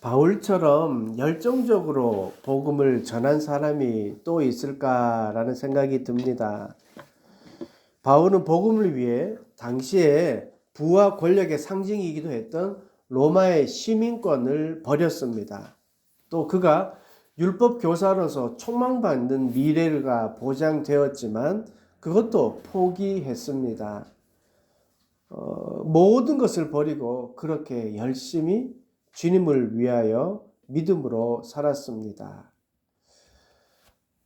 바울처럼 열정적으로 복음을 전한 사람이 또 있을까라는 생각이 듭니다. 바울은 복음을 위해 당시에 부와 권력의 상징이기도 했던 로마의 시민권을 버렸습니다. 또 그가 율법 교사로서 촉망받는 미래가 보장되었지만 그것도 포기했습니다. 어, 모든 것을 버리고 그렇게 열심히 주님을 위하여 믿음으로 살았습니다.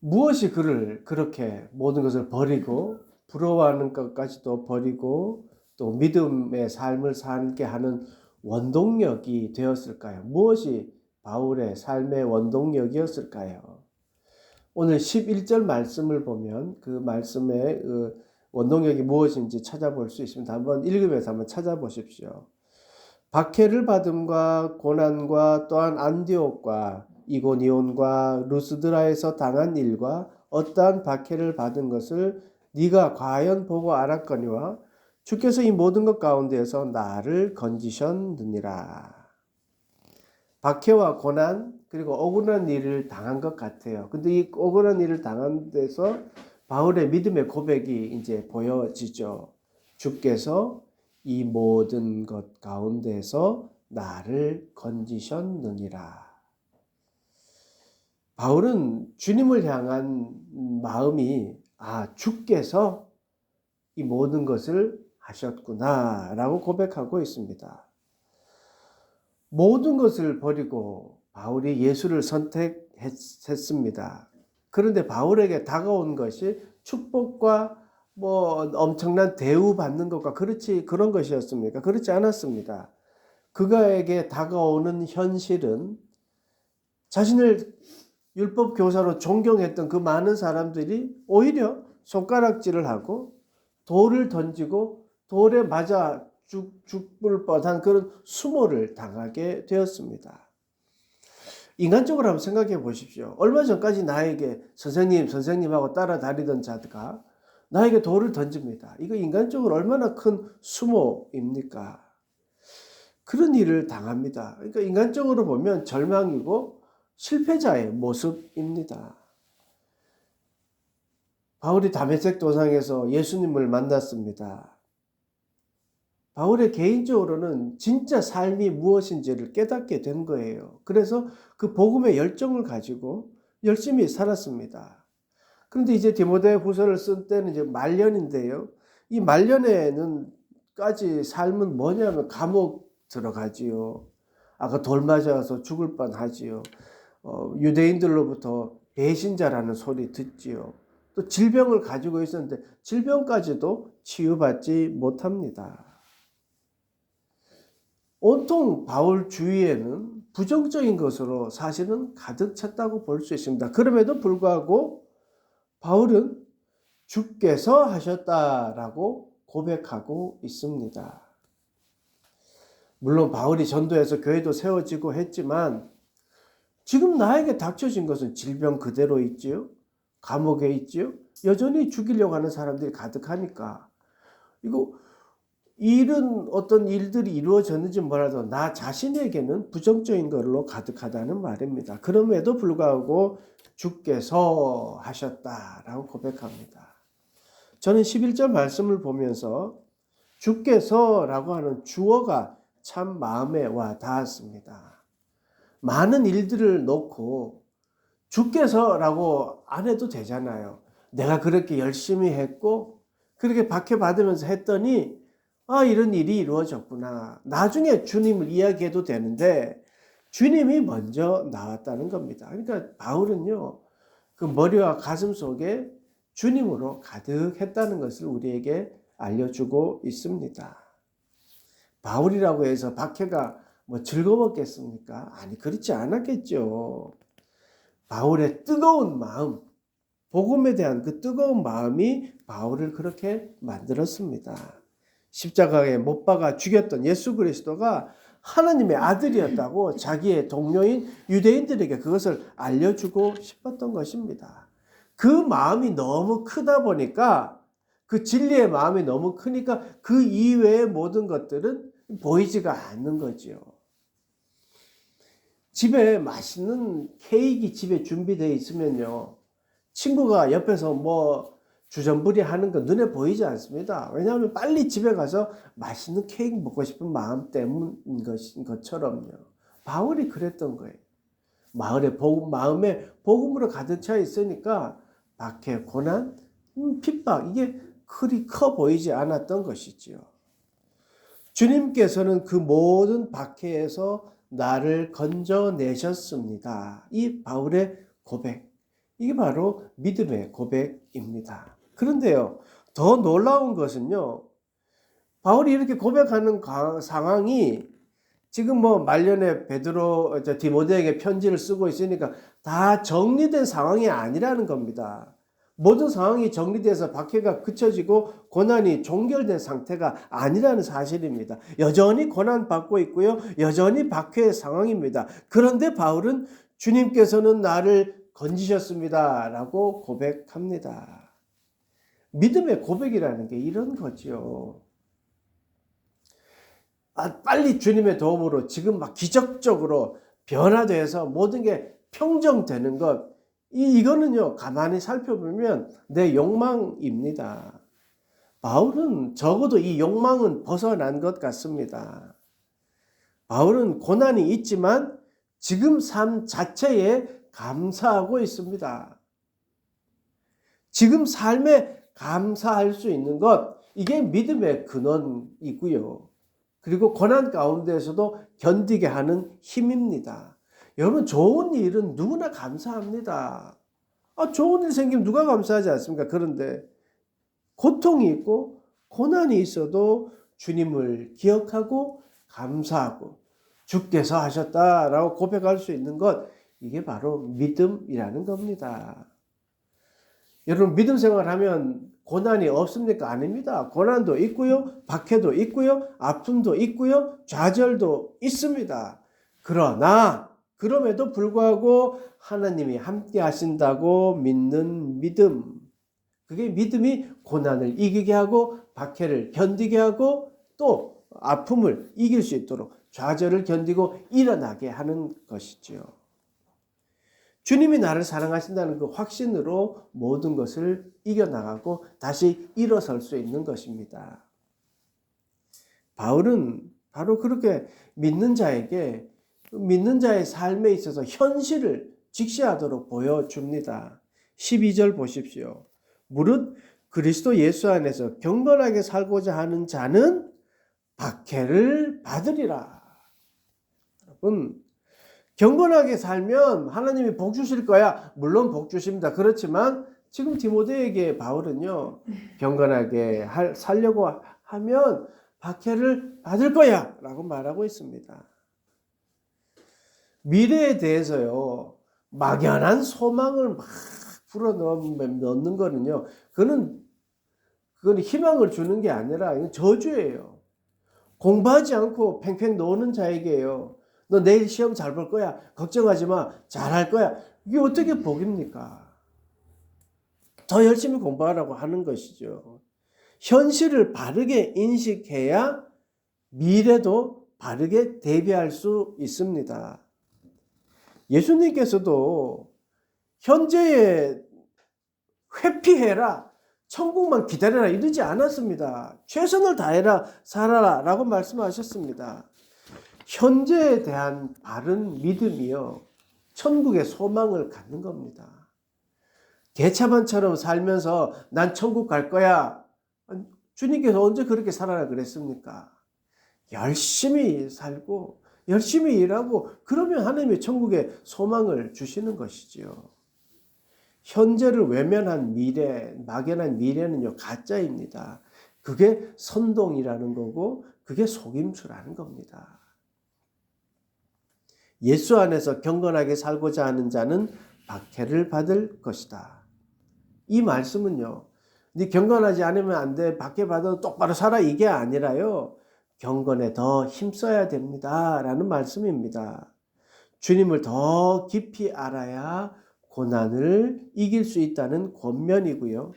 무엇이 그를 그렇게 모든 것을 버리고 부러워하는 것까지도 버리고 또 믿음의 삶을 살게 하는 원동력이 되었을까요? 무엇이 바울의 삶의 원동력이었을까요? 오늘 11절 말씀을 보면 그 말씀의 그 원동력이 무엇인지 찾아볼 수 있습니다. 한번 읽으면서 한번 찾아보십시오. 박해를 받음과 고난과 또한 안디옥과 이고니온과 루스드라에서 당한 일과 어떠한 박해를 받은 것을 네가 과연 보고 알았거니와 주께서 이 모든 것 가운데에서 나를 건지셨느니라. 박해와 고난 그리고 억울한 일을 당한 것 같아요. 근데 이 억울한 일을 당한 데서 바울의 믿음의 고백이 이제 보여지죠. 주께서 이 모든 것 가운데서 나를 건지셨느니라. 바울은 주님을 향한 마음이 아 주께서 이 모든 것을 하셨구나라고 고백하고 있습니다. 모든 것을 버리고 바울이 예수를 선택했습니다. 그런데 바울에게 다가온 것이 축복과 뭐 엄청난 대우 받는 것과 그렇지 그런 것이었습니까? 그렇지 않았습니다. 그가에게 다가오는 현실은 자신을 율법 교사로 존경했던 그 많은 사람들이 오히려 손가락질을 하고 돌을 던지고 돌에 맞아 죽, 죽을 뻔한 그런 수모를 당하게 되었습니다. 인간적으로 한번 생각해 보십시오. 얼마 전까지 나에게 선생님, 선생님하고 따라다니던 자가 나에게 돌을 던집니다. 이거 인간적으로 얼마나 큰 수모입니까? 그런 일을 당합니다. 그러니까 인간적으로 보면 절망이고 실패자의 모습입니다. 바울이 다메섹 도상에서 예수님을 만났습니다. 바울의 개인적으로는 진짜 삶이 무엇인지를 깨닫게 된 거예요. 그래서 그 복음의 열정을 가지고 열심히 살았습니다. 그런데 이제 디모데 후서를 쓴 때는 이제 말년인데요. 이 말년에는 까지 삶은 뭐냐면 감옥 들어가지요. 아까 돌 맞아서 죽을 뻔하지요. 어, 유대인들로부터 배신자라는 소리 듣지요. 또 질병을 가지고 있었는데 질병까지도 치유받지 못합니다. 온통 바울 주위에는 부정적인 것으로 사실은 가득 찼다고 볼 수 있습니다. 그럼에도 불구하고 바울은 주께서 하셨다라고 고백하고 있습니다. 물론 바울이 전도해서 교회도 세워지고 했지만 지금 나에게 닥쳐진 것은 질병 그대로 있지요. 감옥에 있지요. 여전히 죽이려고 하는 사람들이 가득하니까 이거 이런 어떤 일들이 이루어졌는지 몰라도 나 자신에게는 부정적인 걸로 가득하다는 말입니다. 그럼에도 불구하고 주께서 하셨다라고 고백합니다. 저는 11절 말씀을 보면서 주께서라고 하는 주어가 참 마음에 와 닿았습니다. 많은 일들을 놓고 주께서라고 안 해도 되잖아요. 내가 그렇게 열심히 했고 그렇게 박해받으면서 했더니 아, 이런 일이 이루어졌구나. 나중에 주님을 이야기해도 되는데 주님이 먼저 나왔다는 겁니다. 그러니까 바울은요, 그 머리와 가슴 속에 주님으로 가득했다는 것을 우리에게 알려주고 있습니다. 바울이라고 해서 박해가 뭐 즐거웠겠습니까? 아니, 그렇지 않았겠죠. 바울의 뜨거운 마음, 복음에 대한 그 뜨거운 마음이 바울을 그렇게 만들었습니다. 십자가에 못 박아 죽였던 예수 그리스도가 하나님의 아들이었다고 자기의 동료인 유대인들에게 그것을 알려주고 싶었던 것입니다. 그 마음이 너무 크다 보니까 그 진리의 마음이 너무 크니까 그 이외의 모든 것들은 보이지가 않는 거지요. 집에 맛있는 케이크 집에 준비되어 있으면요. 친구가 옆에서 뭐 주전부리 하는 거 눈에 보이지 않습니다. 왜냐하면 빨리 집에 가서 맛있는 케이크 먹고 싶은 마음 때문인 것인 것처럼요. 바울이 그랬던 거예요. 마을에 복음, 마음에 복음으로 가득 차 있으니까 박해, 고난, 음, 핍박 이게 그리 커 보이지 않았던 것이지요. 주님께서는 그 모든 박해에서 나를 건져내셨습니다. 이 바울의 고백. 이게 바로 믿음의 고백입니다. 그런데요, 더 놀라운 것은요, 바울이 이렇게 고백하는 가- 상황이 지금 뭐 말년에 베드로 저 디모데에게 편지를 쓰고 있으니까 다 정리된 상황이 아니라는 겁니다. 모든 상황이 정리돼서 박해가 그쳐지고 고난이 종결된 상태가 아니라는 사실입니다. 여전히 고난 받고 있고요. 여전히 박해의 상황입니다. 그런데 바울은 주님께서는 나를 건지셨습니다. 라고 고백합니다. 믿음의 고백이라는 게 이런 거죠. 아, 빨리 주님의 도움으로 지금 막 기적적으로 변화돼서 모든 게 평정되는 것, 이, 이거는요, 가만히 살펴보면 내 욕망입니다. 바울은 적어도 이 욕망은 벗어난 것 같습니다. 바울은 고난이 있지만 지금 삶 자체에 감사하고 있습니다. 지금 삶에 감사할 수 있는 것, 이게 믿음의 근원이고요. 그리고 고난 가운데에서도 견디게 하는 힘입니다. 여러분, 좋은 일은 누구나 감사합니다. 아, 좋은 일 생기면 누가 감사하지 않습니까? 그런데 고통이 있고 고난이 있어도 주님을 기억하고 감사하고 주께서 하셨다라고 고백할 수 있는 것, 이게 바로 믿음이라는 겁니다. 여러분, 믿음 생활하면 고난이 없습니까? 아닙니다. 고난도 있고요, 박해도 있고요, 아픔도 있고요, 좌절도 있습니다. 그러나 그럼에도 불구하고 하나님이 함께 하신다고 믿는 믿음. 그게 믿음이 고난을 이기게 하고 박해를 견디게 하고 또 아픔을 이길 수 있도록 좌절을 견디고 일어나게 하는 것이지요. 주님이 나를 사랑하신다는 그 확신으로 모든 것을 이겨나가고 다시 일어설 수 있는 것입니다. 바울은 바로 그렇게 믿는 자에게 믿는 자의 삶에 있어서 현실을 직시하도록 보여줍니다. 12절 보십시오. 무릇 그리스도 예수 안에서 경건하게 살고자 하는 자는 박해를 받으리라. 여러분, 경건하게 살면 하나님이 복 주실 거야. 물론 복 주십니다. 그렇지만 지금 디모데에게 바울은요, 경건하게 할, 살려고 하면 박해를 받을 거야. 라고 말하고 있습니다. 미래에 대해서요, 막연한 소망을 막 불어 넣는 거는요, 그거는, 그건 희망을 주는 게 아니라 저주예요. 공부하지 않고 팽팽 노는 자에게요. 너 내일 시험 잘 볼 거야. 걱정하지 마. 잘 할 거야. 이게 어떻게 복입니까? 더 열심히 공부하라고 하는 것이죠. 현실을 바르게 인식해야 미래도 바르게 대비할 수 있습니다. 예수님께서도 현재에 회피해라. 천국만 기다려라 이러지 않았습니다. 최선을 다해라 살아라 라고 말씀하셨습니다. 현재에 대한 바른 믿음이요. 천국의 소망을 갖는 겁니다. 개차반처럼 살면서 난 천국 갈 거야. 주님께서 언제 그렇게 살아라 그랬습니까? 열심히 살고 열심히 일하고 그러면 하나님의 천국의 소망을 주시는 것이지요. 현재를 외면한 미래, 막연한 미래는요, 가짜입니다. 그게 선동이라는 거고, 그게 속임수라는 겁니다. 예수 안에서 경건하게 살고자 하는 자는 박해를 받을 것이다. 이 말씀은요, 네 경건하지 않으면 안 돼. 박해 받아도 똑바로 살아. 이게 아니라요, 경건에 더 힘써야 됩니다. 라는 말씀입니다. 주님을 더 깊이 알아야 고난을 이길 수 있다는 권면이고요.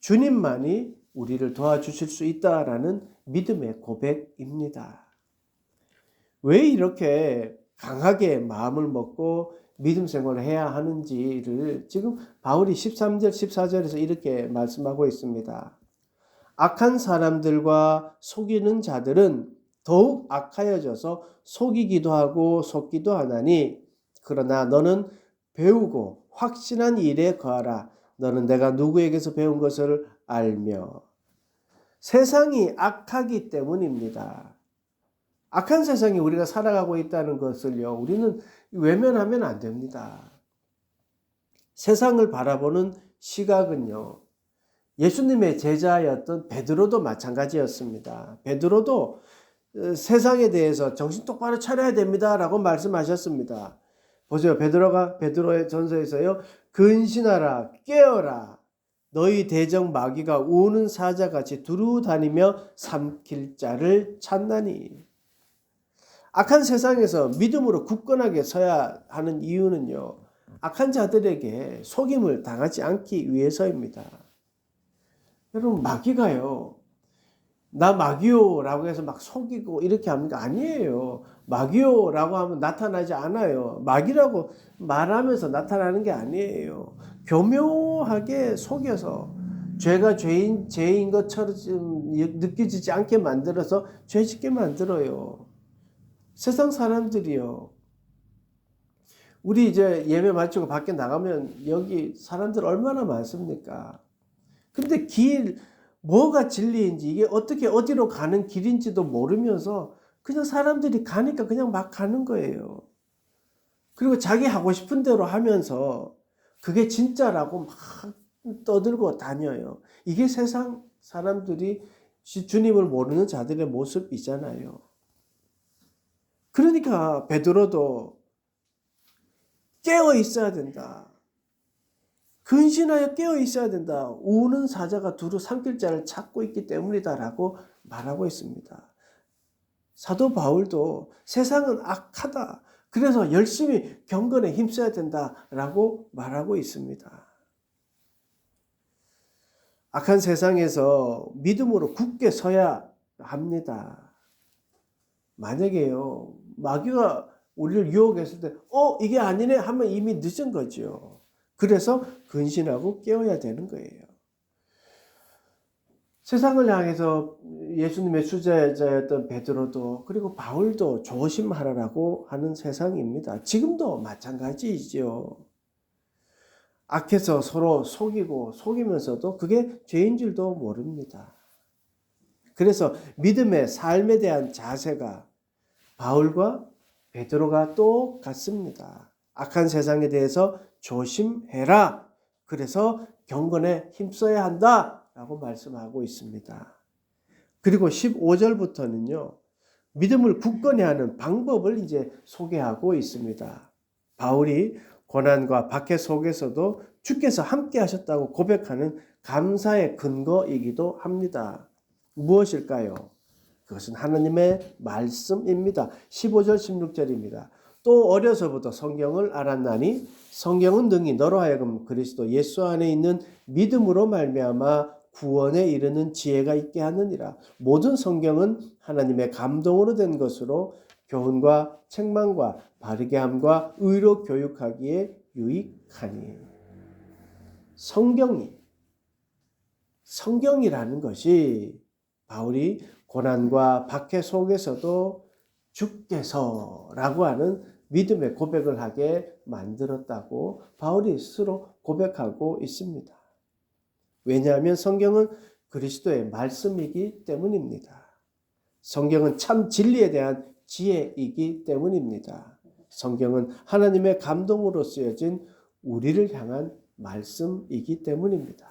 주님만이 우리를 도와주실 수 있다라는 믿음의 고백입니다. 왜 이렇게 강하게 마음을 먹고 믿음 생활을 해야 하는지를 지금 바울이 13절, 14절에서 이렇게 말씀하고 있습니다. 악한 사람들과 속이는 자들은 더욱 악하여져서 속이기도 하고 속기도 하나니 그러나 너는 배우고 확신한 일에 거하라. 너는 내가 누구에게서 배운 것을 알며 세상이 악하기 때문입니다. 악한 세상에 우리가 살아가고 있다는 것을요, 우리는 외면하면 안 됩니다. 세상을 바라보는 시각은요, 예수님의 제자였던 베드로도 마찬가지였습니다. 베드로도 어, 세상에 대해서 정신 똑바로 차려야 됩니다라고 말씀하셨습니다. 보세요. 베드로가 베드로의 전서에서요. 근신하라 깨어라 너희 대적 마귀가 우는 사자같이 두루 다니며 삼킬 자를 찾나니 악한 세상에서 믿음으로 굳건하게 서야 하는 이유는요. 악한 자들에게 속임을 당하지 않기 위해서입니다. 여러분 마귀가요. 나 마귀요라고 해서 막 속이고 이렇게 합니까? 아니에요. 마귀요라고 하면 나타나지 않아요. 마귀라고 말하면서 나타나는 게 아니에요. 교묘하게 속여서 죄가 죄인 죄인 것처럼 느껴지지 않게 만들어서 죄짓게 만들어요. 세상 사람들이요. 우리 이제 예배 마치고 밖에 나가면 여기 사람들 얼마나 많습니까? 근데 길 뭐가 진리인지 이게 어떻게 어디로 가는 길인지도 모르면서 그냥 사람들이 가니까 그냥 막 가는 거예요. 그리고 자기 하고 싶은 대로 하면서 그게 진짜라고 막 떠들고 다녀요. 이게 세상 사람들이 주님을 모르는 자들의 모습이잖아요. 그러니까 베드로도 깨어 있어야 된다. 근신하여 깨어 있어야 된다. 우는 사자가 두루 삼킬 자를 찾고 있기 때문이다라고 말하고 있습니다. 사도 바울도 세상은 악하다. 그래서 열심히 경건에 힘써야 된다라고 말하고 있습니다. 악한 세상에서 믿음으로 굳게 서야 합니다. 만약에요, 마귀가 우리를 유혹했을 때, 어, 이게 아니네 하면 이미 늦은 거죠. 그래서 근신하고 깨어야 되는 거예요. 세상을 향해서 예수님의 수제자였던 베드로도 그리고 바울도 조심하라고 하는 세상입니다. 지금도 마찬가지이죠. 악해서 서로 속이고 속이면서도 그게 죄인 줄도 모릅니다. 그래서 믿음의 삶에 대한 자세가 바울과 베드로가 똑같습니다. 악한 세상에 대해서 조심해라. 그래서 경건에 힘써야 한다. 라고 말씀하고 있습니다. 그리고 15절부터는요, 믿음을 굳건히 하는 방법을 이제 소개하고 있습니다. 바울이 고난과 박해 속에서도 주께서 함께 하셨다고 고백하는 감사의 근거이기도 합니다. 무엇일까요? 그것은 하나님의 말씀입니다. 15절, 16절입니다. 또 어려서부터 성경을 알았나니 성경은 능히 너로 하여금 그리스도 예수 안에 있는 믿음으로 말미암아 구원에 이르는 지혜가 있게 하느니라. 모든 성경은 하나님의 감동으로 된 것으로 교훈과 책망과 바르게 함과 의로 교육하기에 유익하니. 성경이 성경이라는 것이 바울이 고난과 박해 속에서도 주께서라고 하는 믿음의 고백을 하게 만들었다고 바울이 스스로 고백하고 있습니다. 왜냐하면 성경은 그리스도의 말씀이기 때문입니다. 성경은 참 진리에 대한 지혜이기 때문입니다. 성경은 하나님의 감동으로 쓰여진 우리를 향한 말씀이기 때문입니다.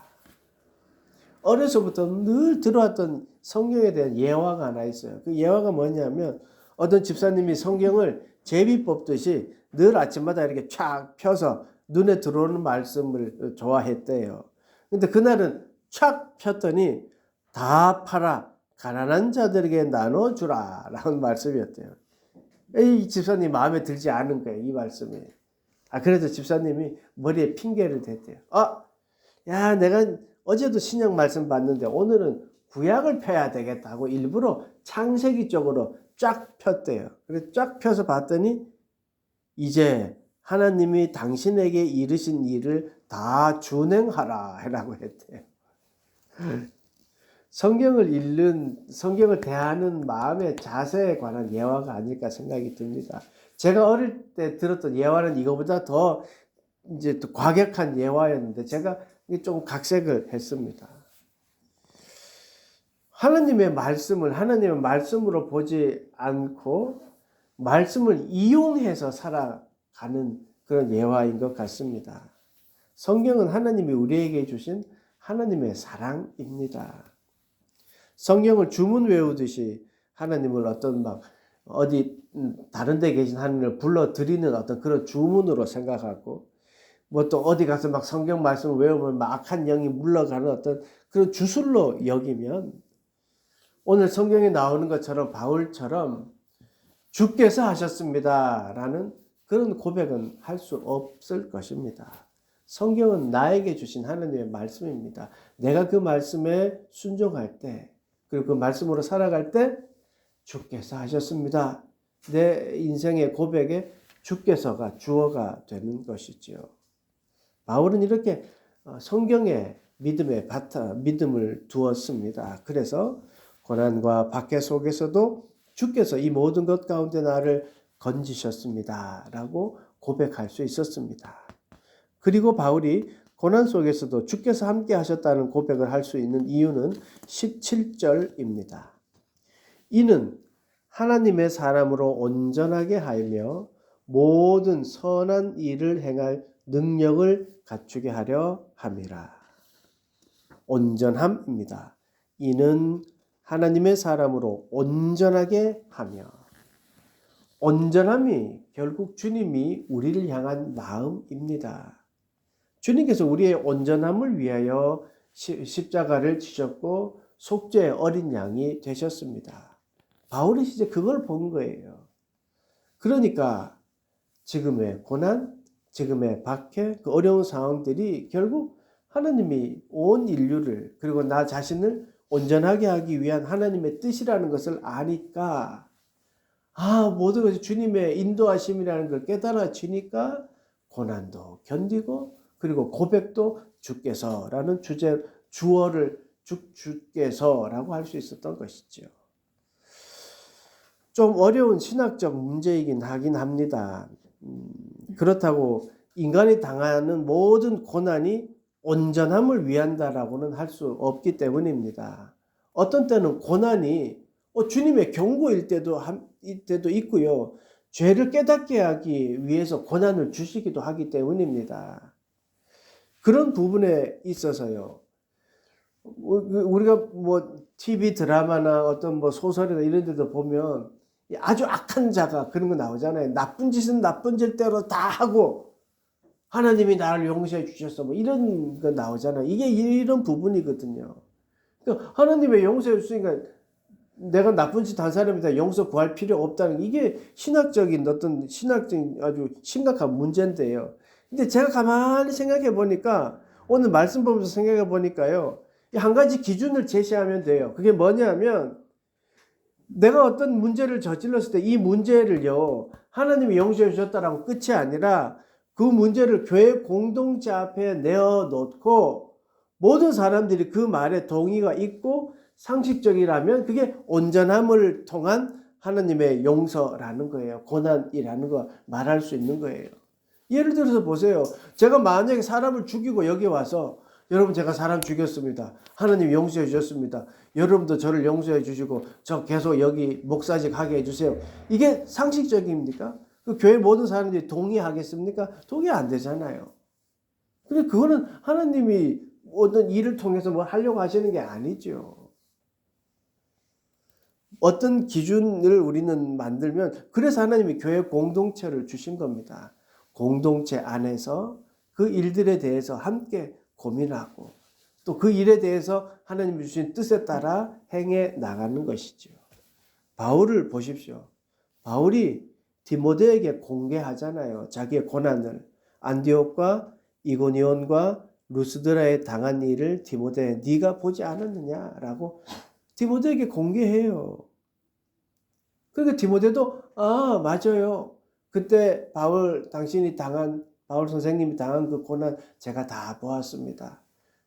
어려서부터 늘 들어왔던 성경에 대한 예화가 하나 있어요. 그 예화가 뭐냐면 어떤 집사님이 성경을 제비 뽑듯이 늘 아침마다 이렇게 촥 펴서 눈에 들어오는 말씀을 좋아했대요. 근데 그날은 촥 폈더니 다 팔아 가난한 자들에게 나눠주라 라는 말씀이었대요. 이 집사님 마음에 들지 않은 거예요. 이 말씀이. 아, 그래도 집사님이 머리에 핑계를 댔대요. 아, 야, 내가 어제도 신약 말씀 봤는데 오늘은 구약을 펴야 되겠다고 일부러 창세기 쪽으로 쫙 폈대요. 그래서 쫙 펴서 봤더니 이제 하나님이 당신에게 이르신 일을 다 준행하라 라고 했대요. 성경을 읽는 성경을 대하는 마음의 자세에 관한 예화가 아닐까 생각이 듭니다. 제가 어릴 때 들었던 예화는 이거보다 더 이제 또 과격한 예화였는데 제가 좀 각색을 했습니다. 하나님의 말씀을 하나님의 말씀으로 보지 않고 말씀을 이용해서 살아가는 그런 예화인 것 같습니다. 성경은 하나님이 우리에게 주신 하나님의 사랑입니다. 성경을 주문 외우듯이 하나님을 어떤 막 어디 음, 다른 데 계신 하나님을 불러 드리는 어떤 그런 주문으로 생각하고 뭐 또 어디 가서 막 성경 말씀을 외우면 막 악한 영이 물러가는 어떤 그런 주술로 여기면 오늘 성경에 나오는 것처럼 바울처럼 주께서 하셨습니다. 라는 그런 고백은 할 수 없을 것입니다. 성경은 나에게 주신 하나님의 말씀입니다. 내가 그 말씀에 순종할 때, 그리고 그 말씀으로 살아갈 때, 주께서 하셨습니다. 내 인생의 고백에 주께서가 주어가 되는 것이지요. 바울은 이렇게 어, 성경에 믿음의 바탕, 믿음을 두었습니다. 그래서 고난과 박해 속에서도 주께서 이 모든 것 가운데 나를 건지셨습니다. 라고 고백할 수 있었습니다. 그리고 바울이 고난 속에서도 주께서 함께 하셨다는 고백을 할 수 있는 이유는 17절입니다. 이는 하나님의 사람으로 온전하게 하며 모든 선한 일을 행할 능력을 갖추게 하려 함이라. 온전함입니다. 이는 하나님의 사람으로 온전하게 하며 온전함이 결국 주님이 우리를 향한 마음입니다. 주님께서 우리의 온전함을 위하여 십자가를 지셨고 속죄의 어린 양이 되셨습니다. 바울이 이제 그걸 본 거예요. 그러니까 지금의 고난, 지금의 박해, 그 어려운 상황들이 결국 하나님이 온 인류를 그리고 나 자신을 온전하게 하기 위한 하나님의 뜻이라는 것을 아니까 아 모든 것이 주님의 인도하심이라는 걸 깨달아지니까 고난도 견디고 그리고 고백도 주께서라는 주제 주어를 주, 주께서라고 할 수 있었던 것이죠. 좀 어려운 신학적 문제이긴 하긴 합니다. 음, 그렇다고 인간이 당하는 모든 고난이 온전함을 위한다라고는 할 수 없기 때문입니다. 어떤 때는 고난이 어, 주님의 경고일 때도 한, 때도 있고요. 죄를 깨닫게 하기 위해서 고난을 주시기도 하기 때문입니다. 그런 부분에 있어서요. 우리가 뭐 TV 드라마나 어떤 뭐 소설이나 이런 데도 보면 아주 악한 자가 그런 거 나오잖아요. 나쁜 짓은 나쁜 짓대로 다 하고 하나님이 나를 용서해 주셨어. 뭐 이런 거 나오잖아. 이게 이런 부분이거든요. 그러니까 하나님의 용서해 주으니까 내가 나쁜 짓 한 사람이다 용서 구할 필요 없다는 이게 신학적인 어떤 신학적인 아주 심각한 문제인데요. 근데 제가 가만히 생각해 보니까 오늘 말씀 보면서 생각해 보니까요. 한 가지 기준을 제시하면 돼요. 그게 뭐냐면 내가 어떤 문제를 저질렀을 때 이 문제를요. 하나님이 용서해 주셨다라고 끝이 아니라 그 문제를 교회 공동체 앞에 내어놓고 모든 사람들이 그 말에 동의가 있고 상식적이라면 그게 온전함을 통한 하나님의 용서라는 거예요. 고난이라는 거 말할 수 있는 거예요. 예를 들어서 보세요. 제가 만약에 사람을 죽이고 여기 와서 여러분 제가 사람 죽였습니다. 하나님 용서해 주셨습니다. 여러분도 저를 용서해 주시고 저 계속 여기 목사직 하게 해주세요. 이게 상식적입니까? 그 교회 모든 사람들이 동의하겠습니까? 동의 안 되잖아요. 근데 그거는 하나님이 어떤 일을 통해서 뭐 하려고 하시는 게 아니죠. 어떤 기준을 우리는 만들면 그래서 하나님이 교회 공동체를 주신 겁니다. 공동체 안에서 그 일들에 대해서 함께 고민하고 또 그 일에 대해서 하나님이 주신 뜻에 따라 행해 나가는 것이죠. 바울을 보십시오. 바울이 디모데에게 공개하잖아요. 자기의 고난을 안디옥과 이고니온과 루스드라에 당한 일을 디모데 네가 보지 않았느냐라고 디모데에게 공개해요. 그러니까 디모데도 아 맞아요. 그때 바울 당신이 당한 바울 선생님이 당한 그 고난 제가 다 보았습니다.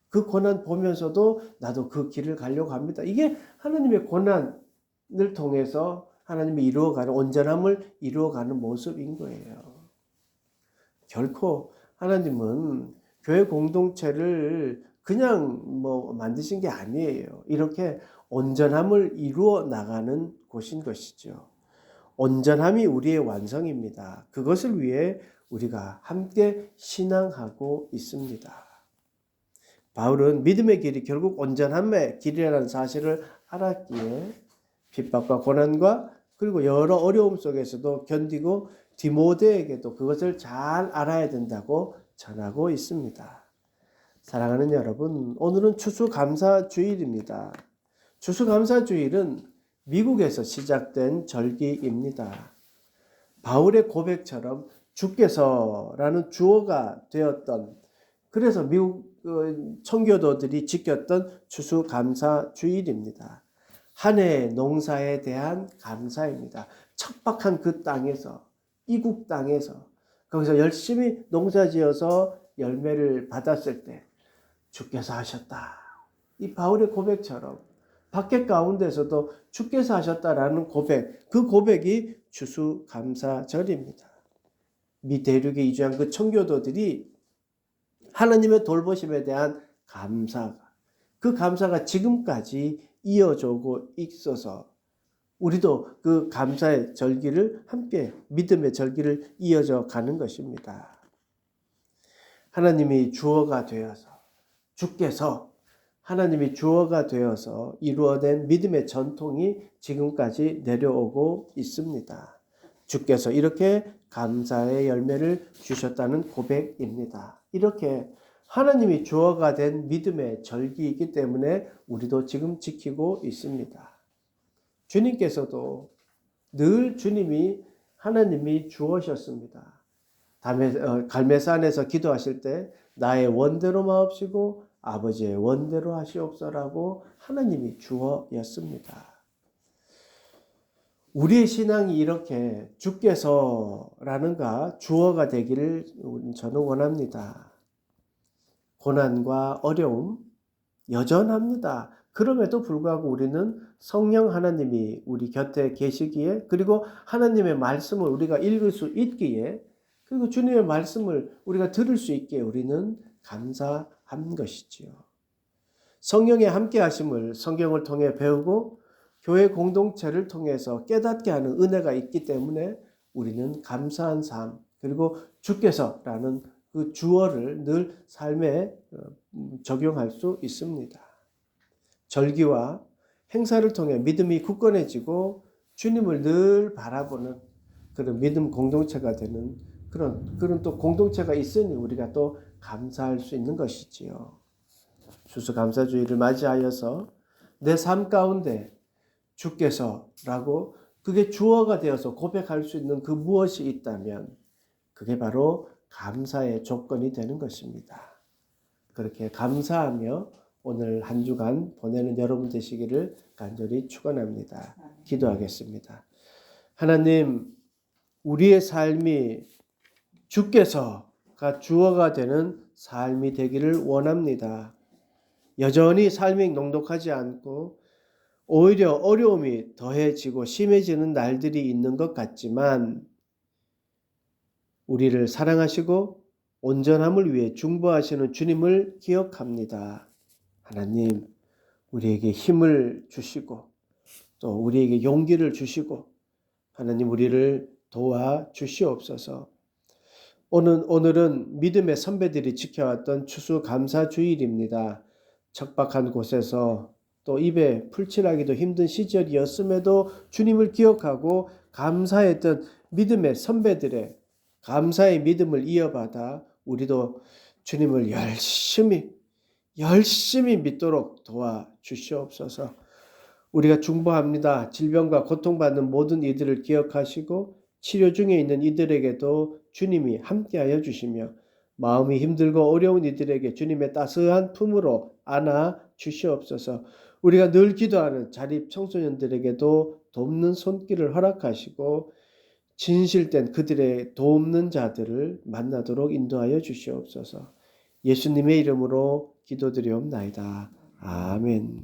그 고난 보면서도 나도 그 길을 가려고 합니다. 이게 하나님의 고난을 통해서 하나님이 이루어가는 온전함을 이루어가는 모습인 거예요. 결코 하나님은 교회 공동체를 그냥 뭐 만드신 게 아니에요. 이렇게 온전함을 이루어 나가는 곳인 것이죠. 온전함이 우리의 완성입니다. 그것을 위해 우리가 함께 신앙하고 있습니다. 바울은 믿음의 길이 결국 온전함의 길이라는 사실을 알았기에 핍박과 고난과 그리고 여러 어려움 속에서도 견디고 디모데에게도 그것을 잘 알아야 된다고 전하고 있습니다. 사랑하는 여러분, 오늘은 추수감사 주일입니다. 추수감사 주일은 미국에서 시작된 절기입니다. 바울의 고백처럼 주께서라는 주어가 되었던 그래서 미국 어, 청교도들이 지켰던 추수감사 주일입니다. 한 해의 농사에 대한 감사입니다. 척박한 그 땅에서 이국 땅에서 거기서 열심히 농사 지어서 열매를 받았을 때 주께서 하셨다. 이 바울의 고백처럼 밖에 가운데서도 주께서 하셨다라는 고백, 그 고백이 추수감사절입니다. 미 대륙에 이주한 그 청교도들이 하나님의 돌보심에 대한 감사가 그 감사가 지금까지 이어져오고 있어서 우리도 그 감사의 절기를 함께 믿음의 절기를 이어져 가는 것입니다. 하나님이 주어가 되어서 주께서 하나님이 주어가 되어서 이루어낸 믿음의 전통이 지금까지 내려오고 있습니다. 주께서 이렇게 감사의 열매를 주셨다는 고백입니다. 이렇게 하나님이 주어가 된 믿음의 절기이기 때문에 우리도 지금 지키고 있습니다. 주님께서도 늘 주님이 하나님이 주어셨습니다. 어, 갈매산에서 기도하실 때 나의 원대로 마옵시고 아버지의 원대로 하시옵소라고 하나님이 주어였습니다. 우리의 신앙이 이렇게 주께서라는가 주어가 되기를 저는 원합니다. 고난과 어려움 여전합니다. 그럼에도 불구하고 우리는 성령 하나님이 우리 곁에 계시기에 그리고 하나님의 말씀을 우리가 읽을 수 있기에 그리고 주님의 말씀을 우리가 들을 수 있기에 우리는 감사한 것이지요. 성령의 함께 하심을 성경을 통해 배우고 교회 공동체를 통해서 깨닫게 하는 은혜가 있기 때문에 우리는 감사한 삶 그리고 주께서라는 그 주어를 늘 삶에 어, 적용할 수 있습니다. 절기와 행사를 통해 믿음이 굳건해지고 주님을 늘 바라보는 그런 믿음 공동체가 되는 그런 그런 또 공동체가 있으니 우리가 또 감사할 수 있는 것이지요. 추수감사주의를 맞이하여서 내 삶 가운데 주께서라고 그게 주어가 되어서 고백할 수 있는 그 무엇이 있다면 그게 바로 감사의 조건이 되는 것입니다. 그렇게 감사하며 오늘 한 주간 보내는 여러분 되시기를 간절히 축원합니다. 기도하겠습니다. 하나님, 우리의 삶이 주께서가 주어가 되는 삶이 되기를 원합니다. 여전히 삶이 녹록하지 않고 오히려 어려움이 더해지고 심해지는 날들이 있는 것 같지만 우리를 사랑하시고 온전함을 위해 중보하시는 주님을 기억합니다. 하나님, 우리에게 힘을 주시고 또 우리에게 용기를 주시고 하나님 우리를 도와 주시옵소서. 오늘 오늘은 믿음의 선배들이 지켜왔던 추수 감사 주일입니다. 척박한 곳에서 또 입에 풀칠하기도 힘든 시절이었음에도 주님을 기억하고 감사했던 믿음의 선배들의 감사의 믿음을 이어받아 우리도 주님을 열심히 열심히 믿도록 도와 주시옵소서. 우리가 중보합니다. 질병과 고통받는 모든 이들을 기억하시고 치료 중에 있는 이들에게도 주님이 함께하여 주시며 마음이 힘들고 어려운 이들에게 주님의 따스한 품으로 안아 주시옵소서. 우리가 늘 기도하는 자립 청소년들에게도 돕는 손길을 허락하시고 진실된 그들의 돕는 자들을 만나도록 인도하여 주시옵소서. 예수님의 이름으로 기도드리옵나이다. 아멘.